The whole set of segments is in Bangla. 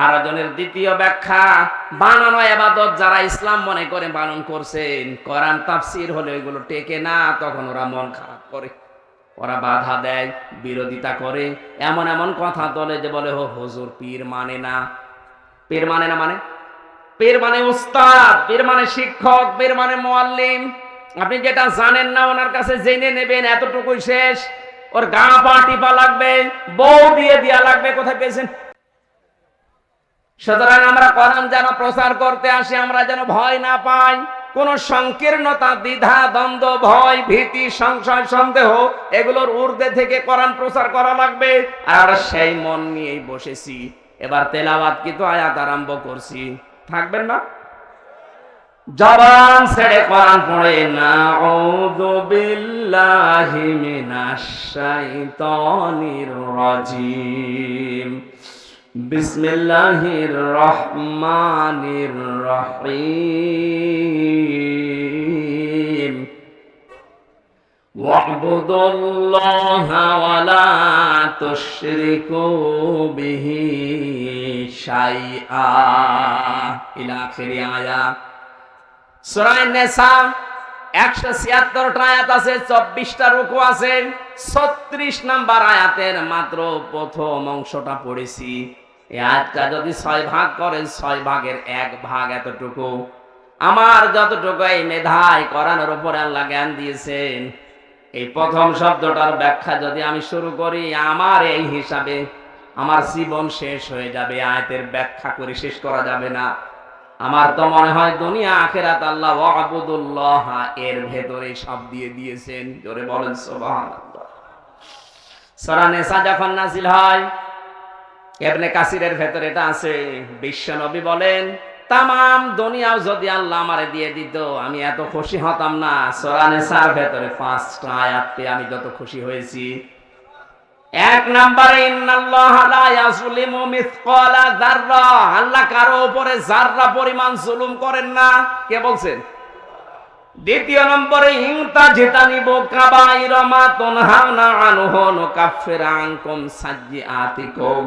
হারাজনের দ্বিতীয় ব্যাখ্যা, বানানো এবাদত যারা ইসলাম মনে করে পালন করছেন, কোরআন তাফসির হলে ওইগুলো টেকে না, তখন ওরা মন খারাপ করে। ওরা বাধা দেয়, বিরোধিতা করে। এমন এমন কথা তোলে যে বলে, হো, হুজুর, পীর মানে না। পীর মানে না মানে? পীর মানে উস্তাদ, পীর মানে শিক্ষক, পীর মানে মোয়াল্লিম। আপনি যেটা জানেন না, ওনার কাছে জেনে নেবেন, এতটুকুই শেষ। ওর গা পা টিপা লাগবে, বউ দিয়ে দিয়া লাগবে, কোথায় পেয়েছেন? সুতরাং আমরা কোরআন যেন প্রচার করতে আসি, আমরা যেন ভয় না পাই। কোন সংকীর্ণতা, দ্বিধা, দ্বন্দ্ব, ভয়, ভীতি, সংশয়, সন্দেহ, এগুলোর ঊর্ধ্বে থেকে কোরআন প্রচার করা লাগবে। আর সেই মন নিয়েই বসেছি। এবার তেলাওয়াত কিন্তু আয়াত আরম্ভ করছি। থাকবেন না? জবান ছেড়ে কোরআন পড়ে না আউযু বিল্লাহি মিনাশ শাইতানির রাজিম। বিসমিল্লাহির রহমানির রহিম واعبدوا الله ولا تشركوا به شيئا إلى آخر آية সুরায় নেসা একশো ছিয়াত্তরটা আয়াত আছে চব্বিশটা রুকু আছে ছত্রিশ নাম্বার আয়াতের মাত্র প্রথম অংশটা পড়েছি আয়াতটা যদি ছয় ভাগ করেন, ছয় ভাগের এক ভাগ এতটুকু। আমার যতটুকু এই মেধায় করানোর উপরে আল্লাহ জ্ঞান দিয়েছেন, এই প্রথম শব্দটার ব্যাখ্যা যদি আমি শুরু করি, আমার এই হিসাবে আমার জীবন শেষ হয়ে যাবে, আয়াতের ব্যাখ্যা করে শেষ করা যাবে না। আমার তো মনে হয় দুনিয়া, আখেরাত আল্লাহ ওয়াবুদুল্লাহ এর ভেতরে সব দিয়ে দিয়েছেন। জোরে বলেন সুবহানাল্লাহ। সূরা নিসা যখন নাজিল হয় ইবনে কাসিরের ভেতরে এটা আছে। বিশ্ব নবী বলেন, তামাম দুনিয়াও যদি আল্লাহ আমারে দিয়ে দিত, আমি এত খুশি হতাম না। সূরা নিসার ভেতরে পাঁচটা আয়াত আমি যত খুশি হয়েছি। এক নম্বরে, ইন্নাল্লাহ লা ইয়াজলিমু মিসকালা যাররা। আল্লাহ কারও উপরে যাররা পরিমাণ জুলুম করেন না। কে বলছেন? দ্বিতীয় নম্বরে হিংতা ইনতা জিতানিব কাবাইর মা তুনহাউনা আনহু নুকাফির আনকুম সাজ্জিআতিকুম।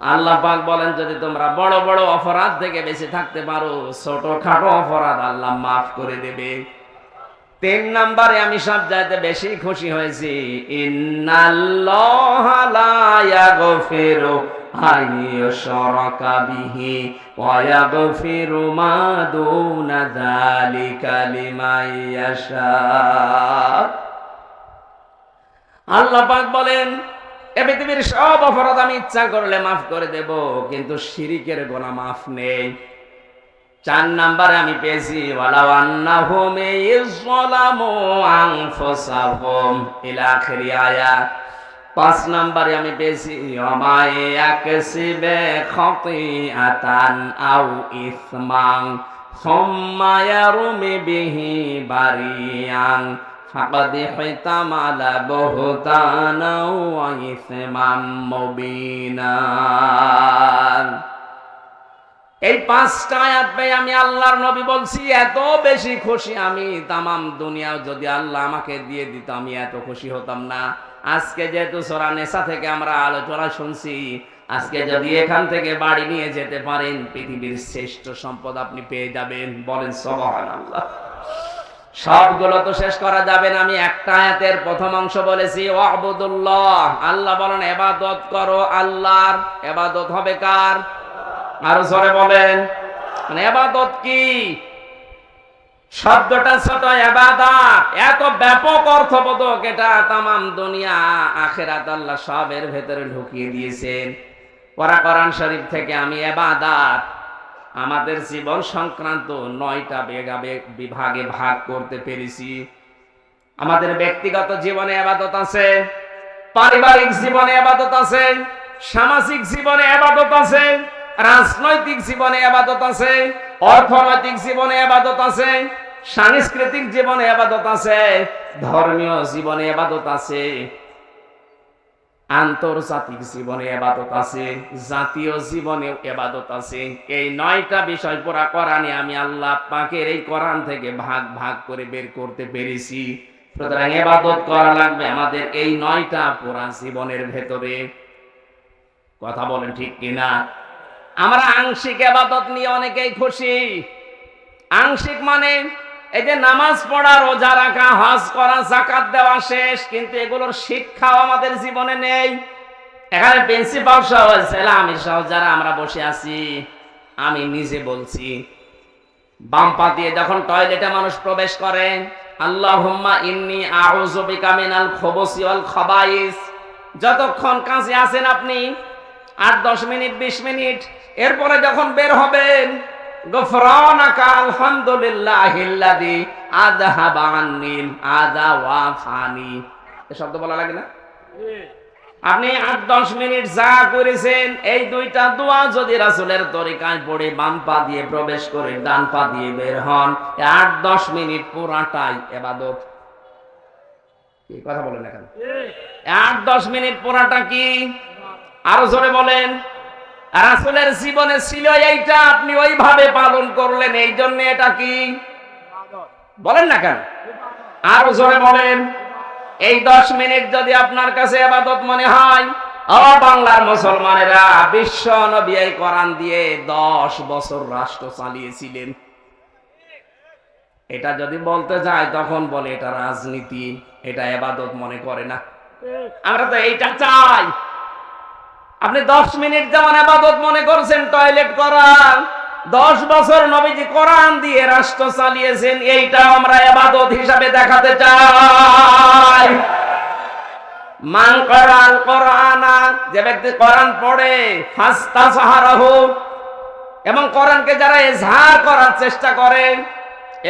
আল্লাহ পাক বলেন, যদি তোমরা বড় বড় অপরাধ থেকে বেঁচে থাকতে পারো ছোট খাটো অপরাধ আল্লাহ মাফ করে দেবে। তিন নম্বরে আমি সব চাইতে বেশি খুশি হয়েছি আল্লাহ পাক বলেন এ পৃথিবীর সব অপরাধ আমি ইচ্ছা করলে মাফ করে দেব, কিন্তু শিরিকের গোনা মাফ নেই। চার নাম্বারে আমি পেয়েছি পাঁচ নাম্বারে আমি পেয়েছি ওমাই ইয়াকসিবে খতিআতান আও ইসমান, সুম্মা ইয়ারমি বিহি বারিয়ান। ফাকাদ হিতামালা বুহতানা ওয়া ইসমান মুবিনা। এই পাঁচটা আয়াত পেয়ে আমি আল্লাহর নবী বলছি, এত বেশি খুশি আমি তামাম দুনিয়াও যদি আল্লাহ আমাকে দিয়ে দিত, আমি এত খুশি হতাম না। আজকে যেহেতু সোরা নেশা থেকে আমরা আলোচনা শুনছি, আজকে যদি এখান থেকে বাড়ি নিয়ে যেতে পারেন, পৃথিবীর শ্রেষ্ঠ সম্পদ আপনি পেয়ে যাবেন। বলেন সবহান আল্লাহ সবগুলো তো শেষ করা যাবে না। আমি একটা আয়াতের প্রথম অংশ বলেছি, ওয়াবুদুল্লাহ। আল্লাহ বলেন, এবাদত করো আল্লাহর। এবাদত হবে কার? আরও জোরে বলেন। মানে এবাদত কি? শব্দটা ছোট, এবাদাত। এত ব্যাপক অর্থবোধক এটা তামাম দুনিয়া, আখেরাত আল্লাহ সবের ভেতরে ঢুকিয়ে দিয়েছেন। পরা শরীফ থেকে আমি এবাদাত আমাদের জীবন সংক্রান্ত নয়টা বেগাবে বিভাগে ভাগ করতে পেরেছি। আমাদের ব্যক্তিগত জীবনে আবাদত আছে, পারিবারিক জীবনে আবাদত আছে, সামাজিক জীবনে আবাদত আছে, রাজনৈতিক জীবনে আবাদত আছে, অর্থনৈতিক জীবনে আবাদত আছে, সাংস্কৃতিক জীবনে আবাদত আছে, ধর্মীয় জীবনে আবাদত আছে। আন্তর্জাতিক জীবনে এবাদত আছে, জাতীয় জীবনে এবাদত আছে। এই নয়টা বিষয় পুরা কোরআনে আমি আল্লাহ পাকের এই কোরআন থেকে ভাগ ভাগ করে বের করতে পেরেছি। সুতরাং এবাদত করা লাগবে আমাদের এই নয়টা পুরা জীবনের ভেতরে। কথা বলেন ঠিক কিনা? আমরা আংশিক এবাদত নিয়ে অনেকেই খুশি। আংশিক মানে এই যে নামাজ পড়া, রোজা রাখা, হজ করা জাকাত দেওয়া শেষ, কিন্তু এগুলোর শিক্ষাও আমাদের জীবনে নেই। এখানে প্রিন্সিপাল সহ আমি সহ যারা আমরা বসে আছি, আমি নিজে বলছি, বাম পা দিয়ে যখন টয়লেটে মানুষ প্রবেশ করে, আল্লাহুম্মা ইন্নি আউযু বিকা মিনাল খুবুসি ওয়াল খাবাইস। যতক্ষণ কাছে আছেন আপনি, আট, দশ মিনিট, বিশ মিনিট, এরপরে যখন বের হবেন আপনি আট, দশ মিনিট যা করেছেন, এই দুইটা দোয়া যদি রাসুলের তরিকায় পড়ে বাম পা দিয়ে প্রবেশ করে ডান পা দিয়ে বের হন আট, দশ মিনিট পুরাটাই এবাদত। কথা বলেন আট, দশ মিনিট পুরাটা কি? আরও জোরে বলেন। রাসুলের জীবনে ছিল এইটা, আপনি ওইভাবে পালন করলেন, এই জন্য এটা কি? বলেন না কেন? আরও জোরে বলেন। এই দশ মিনিট যদি আপনার কাছে আবাদত মনে হয়, ও বাংলার মুসলমানেরা, বিশ্ব নবী এই কোরআন দিয়ে দশ বছর রাষ্ট্র চালিয়েছিলেন। এটা যদি বলতে যায়, তখন বলে এটা রাজনীতি, এটা এবাদত মনে করে না। আমরা তো এইটা চাই। আপনি দশ মিনিট যেমন আবাদত মনে করছেন টয়লেট করা দশ বছর নবীজি কোরআন দিয়ে রাষ্ট্র চালিয়েছেন এইটা আমরা আবাদত হিসাবে দেখাতে চাই। মান করাল কোরআনা, যে ব্যক্তি কোরআন পড়ে ফাস্তা সাহারাহ এবং কোরআনকে যারা এজহার করার চেষ্টা করে,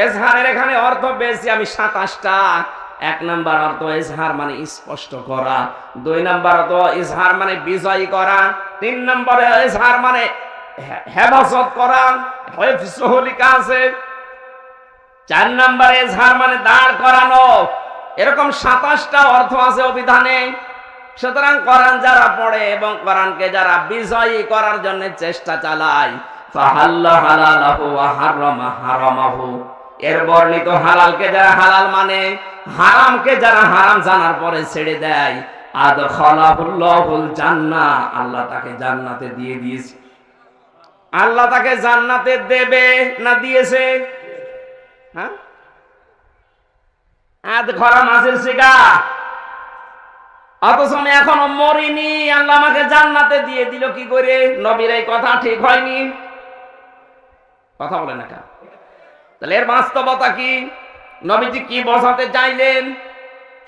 এজহারের এখানে অর্থ পেয়েছি আমি সাতাশটা। এক নাম্বার অর্থ ইজহার মানে স্পষ্ট করা, দুই নাম্বার অর্থ ইজহার মানে বিজয়ী করা, তিন নম্বরে ইজহার মানে হেফাজত করা লিখা আছে চার নম্বরে ইজহার মানে দাঁড় করানো, এরকম সাতাশটা অর্থ আছে অভিধানে। সুতরাং কোরআন যারা পড়ে এবং কোরআনকে যারা বিজয়ী করার জন্য চেষ্টা চালায় এর বর্ণিত হালালকে যারা হালাল মানে হারামকে যারা হারাম জানার পরে ছেড়ে দেয় আদ খলাহুল্লাহুল জান্নাহ, আল্লাহ তাকে জান্নাতে দিয়ে দিয়েছে। আল্লাহ তাকে জান্নাতে দেবে না দিয়েছে? হ্যাঁ? আদ খরা মাছের শিকা অথচ আমি এখনও মরিনি, আল্লাহ আমাকে জান্নাতে দিয়ে দিল কি করে? নবীর এই কথা ঠিক হয়নি। কথা বলে না তাহলে এর বাস্তবতা কি? নবীজি কি বোঝাতে চাইলেন?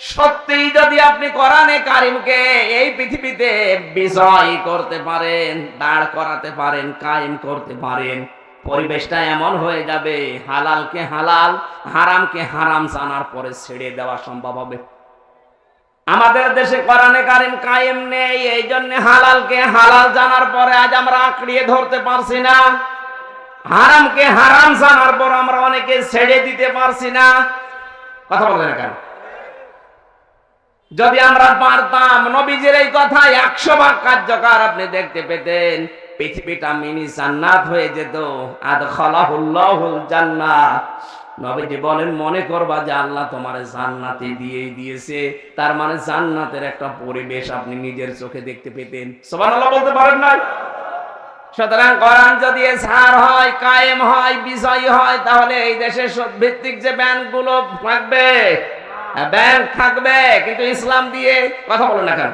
সত্যিই যদি আপনি কোরআনে কারিমকে এই পৃথিবীতে বিজয় করতে পারেন, দাঁড় করাতে পারেন, কায়েম করতে পারেন, পরিবেশটা এমন হয়ে যাবে, হালালকে হালাল, হারামকে হারাম জানার পরে ছেড়ে দেওয়া সম্ভব হবে। আমাদের দেশে কোরআনে কারিম কায়েম নেই এই জন্য হালালকে হালাল জানার পরে আজ আমরা আঁকড়িয়ে ধরতে পারছি না। হারামকে হারাম জানার পর আমরা অনেকে ছেড়ে দিতে পারছি না। কথা বলেন কেন? যদি আমরা পারতাম, নবীজির এই কথা একশো ভাগ কার্যকর আপনি দেখতে পেতেন। পৃথিবীটা মিনি জান্নাত হয়ে যেত। আদ খলাহুল্লাহুল জান্নাত। নবীজি বলেন, মনে করবা যে আল্লাহ তোমার জান্নাতে দিয়েই দিয়েছে। তার মানে জান্নাতের একটা পরিবেশ আপনি নিজের চোখে দেখতে পেতেন। সুবহানাল্লাহ বলতে পারেন না সুতরাং কোরআন যদি ছাড় হয়, কায়েম হয়, বিজয়ী হয়, তাহলে এই দেশে ভিত্তিক যে ব্যাংকগুলো থাকবে ব্যাংক থাকবে, কিন্তু ইসলাম দিয়ে কথা বলো না কেন?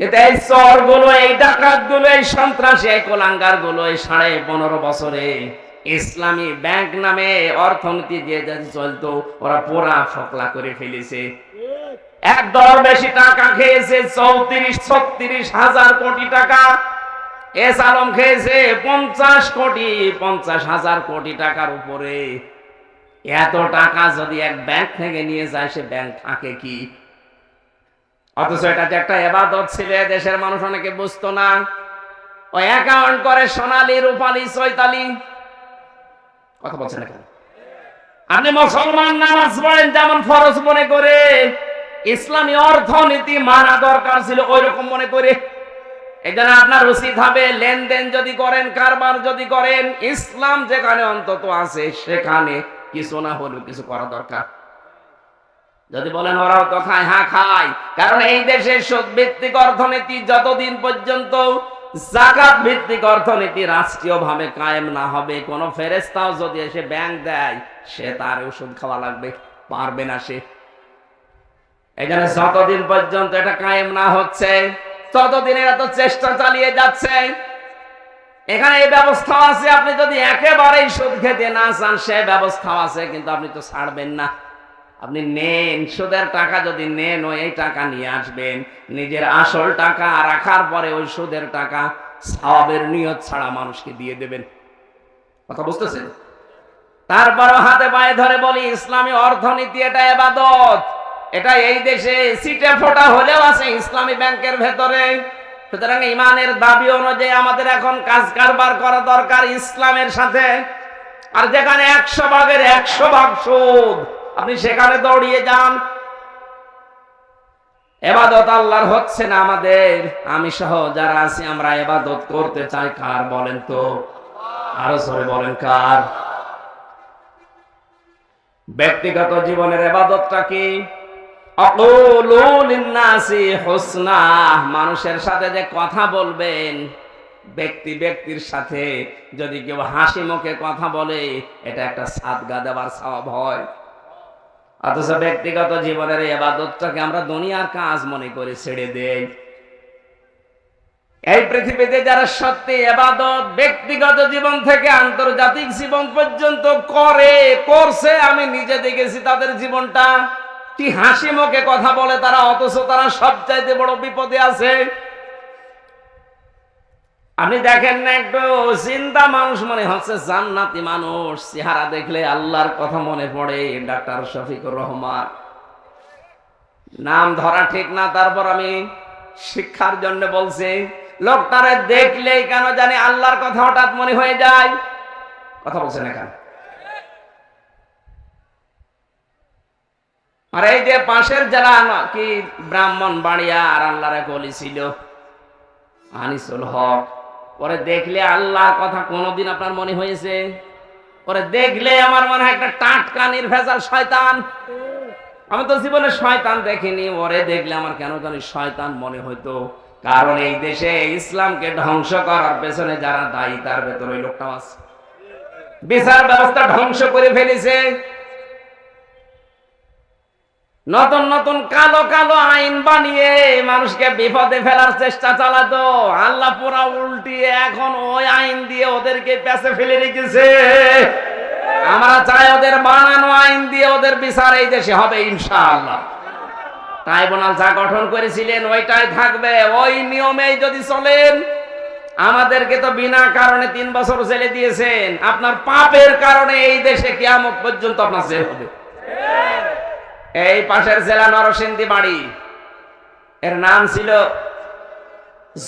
কিন্তু এই চরগুলো এই ডাকাতগুলো এই সন্ত্রাসী, এই কোলাঙ্গারগুলো এই সাড়ে পনেরো বছরে ইসলামী ব্যাংক নামে অর্থনীতি যে যে চলতো, ওরা পুরা ফকলা করে ফেলেছে। এক দর বেশি টাকা খেয়েছে, চৌত্রিশ, ছত্রিশ হাজার কোটি টাকা। এস আলম খেয়েছে পঞ্চাশ কোটি, পঞ্চাশ হাজার কোটি টাকার উপরে। এত টাকা যদি এক ব্যাংক থেকে নিয়ে যায়, সে ব্যাংক থাকে কি? অথচ এটা যে একটা এবাদত ছিল, দেশের মানুষ অনেকে বুঝতো না। ওই অ্যাকাউন্ট করে সোনালি, রূপালি, চৈতালি। কথা বলছেন না? আপনি মুসলমান নামাজ পড়েন যেমন ফরজ মনে করে, ইসলামী অর্থনীতি মানা দরকার ছিল ওই রকম মনে করে জন্য আপনার উচিত হবে লেনদেন যদি করেন, কারবার যদি করেন, ইসলাম যেখানে অন্তত আছে সেখানে কিছু না হলেও কিছু করা দরকার যদি বলেন ওরাও তো খায় হ্যাঁ খায়, কারণ এই দেশে সুদ ভিত্তিক অর্থনীতি যতদিন পর্যন্ত জাকাত ভিত্তিক অর্থনীতি রাষ্ট্রীয় ভাবে কায়েম না হবে। কোন ফেরেস্তাও যদি এসে ব্যাংক দেয়, সে তার ওষুধ খাওয়া লাগবে, পারবে না সে। এখানে যতদিন পর্যন্ত এটা কায়েম না হচ্ছে, ততদিন এরা তো চেষ্টা চালিয়ে যাচ্ছে। এখানে এই ব্যবস্থা আছে, আপনি যদি একেবারেই সুদ খেতে না চান, সে ব্যবস্থা আছে, কিন্তু আপনি তো ছাড়বেন না। আপনি নেন, সুদের টাকা যদি নেন, ওই এই টাকা নিয়ে আসবেন। নিজের আসল টাকা রাখার পরে ওই সুদের টাকা সবের নিয়ত ছাড়া মানুষকে দিয়ে দেবেন। কথা বুঝতেছেন? তারপরও হাতে পায়ে ধরে বলি, ইসলামী অর্থনীতি এটা এবাদত। এটা এই দেশে সিটে ফোটা হলেও আছে ইসলামী ব্যাংকের ভেতরে। সুতরাং ইমানের দাবি অনুযায়ী আমাদের এখন কাজ কারবার করা দরকার ইসলামের সাথে। আর যেখানে একশো ভাগের একশো ভাগ সুদ আপনি সেখানে দৌড়িয়ে যান। এবাদত আল্লাহর হচ্ছে না আমাদের। আমি সহ যারা আছি, আমরা এবাদত করতে চাই। কার বলেন তো? আরও সরে বলেন কার? ব্যক্তিগত জীবনের এবাদতটা কি? মানুষের সাথে যে কথা বলবেন, ব্যক্তি ব্যক্তির সাথে যদি কেউ হাসি মুখে কথা বলে, এটা একটা সাদগা দেওয়ার স্বভাব হয়। অথচ ব্যক্তিগত জীবনের এই আবাদতটাকে আমরা দুনিয়ার কাজ মনে করে ছেড়ে দেই। এই পৃথিবীতে যারা সত্যি এবাদত ব্যক্তিগত জীবন থেকে আন্তর্জাতিক জীবন পর্যন্ত করে, করছে, আমি নিজে দেখেছি তাদের জীবনটা। কি হাসি মুখে কথা বলে তারা, অথচ তারা সবচাইতে বড় বিপদে আছে। আপনি দেখেন না একটু চিন্তা মানুষ মনে হচ্ছে জান্নাতি মানুষ। চেহারা দেখলে আল্লাহর কথা মনে পড়ে, ডাক্তার শফিকুর রহমান। নাম ধরা ঠিক না, তারপর আমি শিক্ষার জন্য বলছি, লোকটারে দেখলেই কেন জানি আল্লাহর কথা হঠাৎ মনে হয়ে যায়। কথা বলছেন এখানে। আর এই যে পাশের যারা কি ব্রাহ্মণ বাড়িয়া আর আল্লাহরে গলি ছিল, আনিসুল হক পরে দেখলে আল্লাহ কথা কোনোদিন আপনার মনে হয়েছে? পরে দেখলে আমার মনে হয় একটা টাটকা, নির্ভেজাল শয়তান। আমি তো জীবনে শয়তান দেখিনি, ওরে দেখলে আমার কেন জানি শয়তান মনে হইতো। কারণ এই দেশে ইসলামকে ধ্বংস করার পেছনে যারা দায়ী, তার ভেতর ওই লোকটা আছে। বিচার ব্যবস্থা ধ্বংস করে ফেলেছে। নতুন নতুন কালো কালো আইন বানিয়ে মানুষকে বিপদে ফেলার চেষ্টা চালাতো। আল্লাহ পুরা উল্টিয়ে এখন ওই আইন দিয়ে ওদেরকে পেছে ফেলে রেখেছে। আমরা চাই ওদের বানানো আইন দিয়ে ওদের বিচার এই দেশে হবে, ইনশাআল্লাহ। ট্রাইব্যুনাল যা গঠন করেছিলেন ওইটাই থাকবে। ওই নিয়মেই যদি চলেন, আমাদেরকে তো বিনা কারণে তিন বছর জেলে দিয়েছেন। আপনার পাপের কারণে এই দেশে কেয়ামত পর্যন্ত আপনার জেল হবে। এই পাশের জেলা নরসিংদী বাড়ি। এর নাম ছিল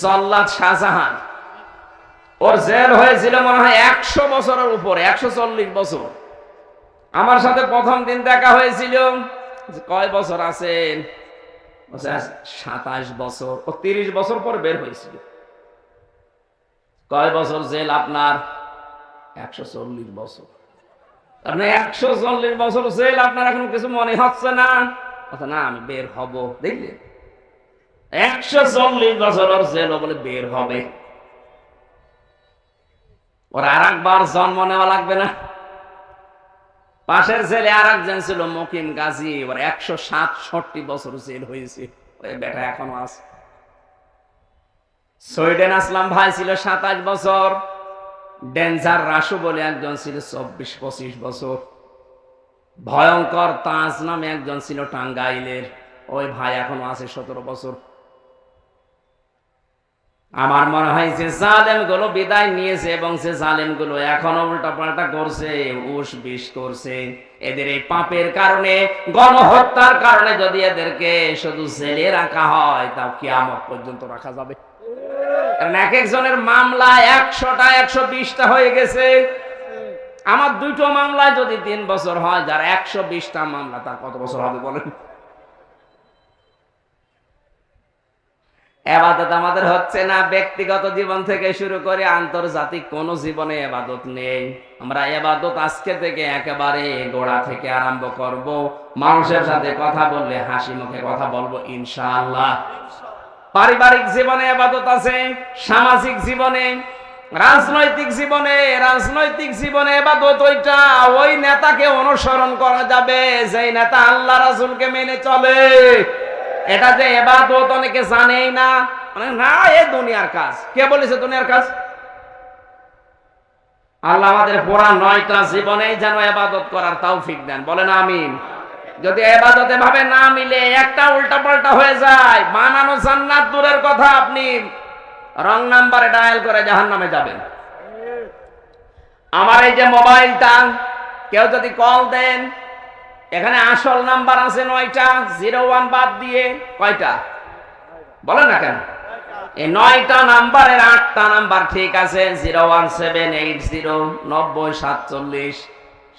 জল্লাদ শাহজাহান। ওর জেল হয়েছিল মনে হয় একশো বছরের উপরে, একশো চল্লিশ বছর। আমার সাথে প্রথম দিন দেখা হয়েছিল কয় বছর আছেন সাতাশ বছর, ও তিরিশ বছর পর বের হয়েছিল। কয় বছর জেল আপনার? একশো চল্লিশ বছর। একশো চল্লিশ বছর জেল, আপনার এখন কিছু মনে হচ্ছে না? না, আমি বের হব একশো চল্লিশ জেল বলে বের হবে। ওর আর একবার জন্ম নেওয়া লাগবে না। পাশের ছেলে আর একজন ছিল মকিম গাজী, ওর একশো সাতষট্টি বছর জেল হয়েছে। ওই বেটা এখনও আছে। সুইডেন আসলাম ভাই ছিল সাতাশ বছর। ডেঞ্জার রাসু বলে একজন ছিল চব্বিশ, পঁচিশ বছর। ভয়ঙ্কর তাজ নামে একজন ছিল টাঙ্গাইলের। ওই ভাই এখনও আছে সতেরো বছর। আমার মনে হয় যে জালেমগুলো বিদায় নিয়েছে এবং সে জালেমগুলো এখনও উল্টা পাল্টা করছে, উস বিষ করছে। এদের এই পাপের কারণে, গণহত্যার কারণে যদি এদেরকে শুধু জেলে রাখা হয় তাও কিয়ামত পর্যন্ত রাখা যাবে। এক মামলা একশোটা, একশো বিশটা হয়ে গেছে। আমার দুটো মামলায় যদি তিন বছর হয়, যার একশো বিশটা মামলা, তার কত বছর হবে বলেন? এবাদত আমাদের হচ্ছে না, ব্যক্তিগত জীবন থেকে শুরু করে আন্তর্জাতিক কোনো জীবনে এবাদত নেই। আমরা এবাদত আজকে থেকে একেবারে গোড়া থেকে আরম্ভ করব। মানুষের সাথে কথা বললে হাসি মুখে কথা বলব, ইনশাআল্লাহ। পারিবারিক জীবনে এবাদত আছে, সামাজিক জীবনে, রাজনৈতিক জীবনে রাজনৈতিক জীবনে এবাদত ওইটা, ওই নেতাকে অনুসরণ করা যাবে, যেই নেতা আল্লাহ রাসূলকে মেনে চলে। এটা যে এবাদত অনেকে জানেই না মানে না, এ দুনিয়ার কাজ। কে বলেছে দুনিয়ার কাজ? আল্লাহ আমাদের পুরা নয়টা জীবনেই যেন এবাদত করার তৌফিক দেন। বলেন আমিন। যদি এবাদতে ভাবে না মিলে একটা উল্টা পাল্টা হয়ে যায়, মানানো জান্নাত দূরের কথা আপনি রং নাম্বারে ডায়াল করে জাহান নামে যাবেন। আমার এই যে মোবাইলটা, কেউ যদি কল দেন, এখানে আসল নাম্বার আছে নয়টা, জিরো ওয়ান বাদ দিয়ে কয়টা? বলেন না কেন? এই নয়টা নাম্বারের আটটা নাম্বার ঠিক আছে, zero one seven eight zero নব্বই সাতচল্লিশ।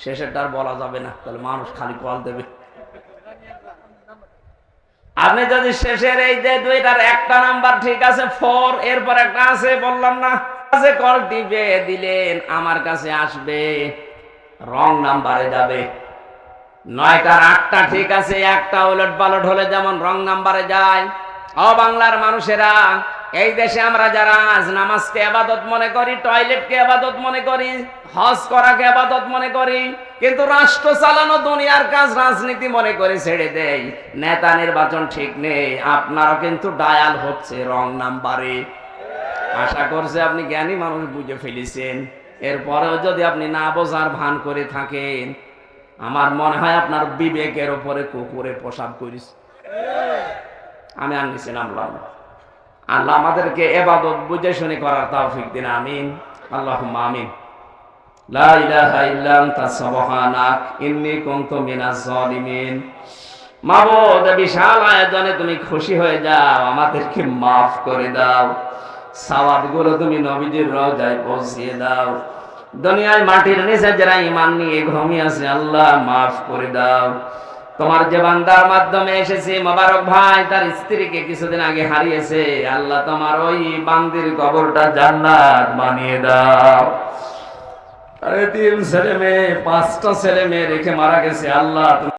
শেষেরটা বলা যাবে না, তাহলে মানুষ খালি কল দেবে। আপনি যদি শেষের এই যে দুইটার একটা নাম্বার ঠিক আছে ফোর এরপর একটা আছে, বললাম না। আছে কল টিপে দিলেন, আমার কাছে আসবে রং নাম্বারে যাবে। নয়টার আটটা ঠিক আছে, একটা উলট পালট হলে যেমন রং নাম্বারে যায়। ও বাংলার মানুষেরা এই দেশে আমরা যারা আজ নামাজকে আবাদত মনে করি, টয়লেটকে আবাদত মনে করি, হজ করাকে আবাদত মনে করি, কিন্তু রাষ্ট্র চালানো দুনিয়ার কাজ রাজনীতি মনে করে ছেড়ে দেয় নেতা নির্বাচন ঠিক নেই, আপনারও কিন্তু ডায়াল হচ্ছে রং নাম্বারে। আশা করছে আপনি জ্ঞানী মানুষ বুঝে ফেলেছেন। এরপরেও যদি আপনি না বোঝার ভান করে থাকেন, আমার মনে হয় আপনার বিবেকের ওপরে কুকুরে প্রসাব করিস। আমি আর নিচে আল্লাহ আমাদেরকে এবাদত বুঝে শুনে করার তৌফিক দিন, আমিন। আল্লাহ আমিন। লা ইলাহা ইল্লা আনতা সুবহানাক ইন্নী কুনতু মিনাজ জালিমিন মাবুদ, বিশাল আয়োজনে তুমি খুশি হয়ে যাও, আমাদেরকে মাফ করে দাও। সওয়াবগুলো তুমি নবীজির রওজায় পৌঁছিয়ে দাও। দুনিয়ায় মাটির নিচে যারা ইমান নিয়ে ঘুমিয়ে আছে, আল্লাহ মাফ করে দাও। তোমার যে বান্দার মাধ্যমে এসেছে, মোবারক ভাই, তার স্ত্রীকে কিছুদিন আগে হারিয়েছে। আল্লাহ তোমার ওই বান্দির কবরটা জান্নাত বানিয়ে দাও। আরে তিন ছেলে মেয়ে, পাঁচটা ছেলে মেয়ে রেখে মারা গেছে, আল্লাহ